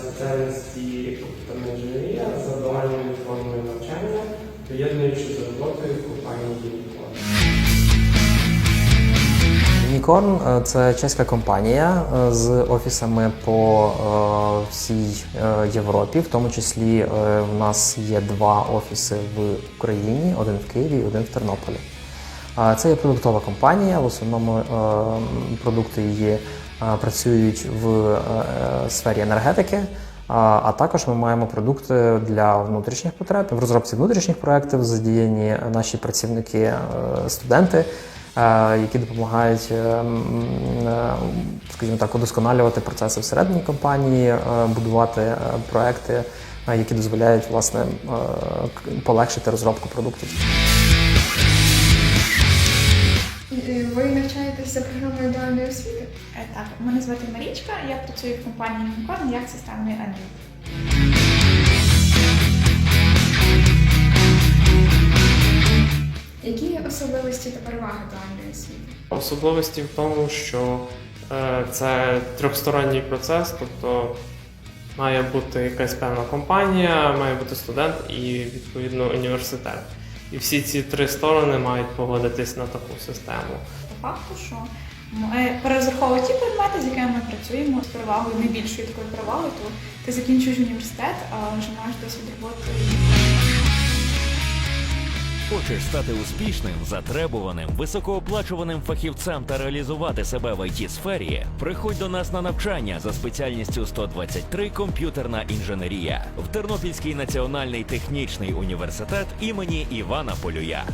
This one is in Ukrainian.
спеціальності та інженерія з дуальною формою навчання, поєднуючи з роботою компанії Unicorn. Unicorn е, – це чеська компанія е, з офісами по е, всій Європі. В тому числі в нас є два офіси в Україні: один в Києві, один в Тернополі. Це є продуктова компанія. В основному продукти є працюють в е, е, сфері енергетики. А також ми маємо продукти для внутрішніх потреб. В розробці внутрішніх проєктів задіяні наші працівники, е, студенти, е, які допомагають, е, е, скажімо так, удосконалювати процеси всередині компанії, е, будувати е, проекти, е, які дозволяють власне е, полегшити розробку продуктів. За програмою дуальної освіти? Е, Так, мене звати Марічка, я працюю в компанії Unicorn як системний аналітик. Які особливості та переваги дуальної освіти? Особливості в тому, що е, це трьохсторонній процес, тобто має бути якась певна компанія, має бути студент і відповідно університет. І всі ці три сторони мають погодитись на таку систему. Факту, що ми перерозраховуємо ті предмети, з якими ми працюємо з перевагою, найбільшою такою перевагою, то ти закінчуєш університет, а вже маєш досвід роботи. Хочеш стати успішним, затребуваним, високооплачуваним фахівцем та реалізувати себе в it сфері Приходь до нас на навчання за спеціальністю 123 комп'ютерна інженерія в Тернопільський національний технічний університет імені Івана Полюя.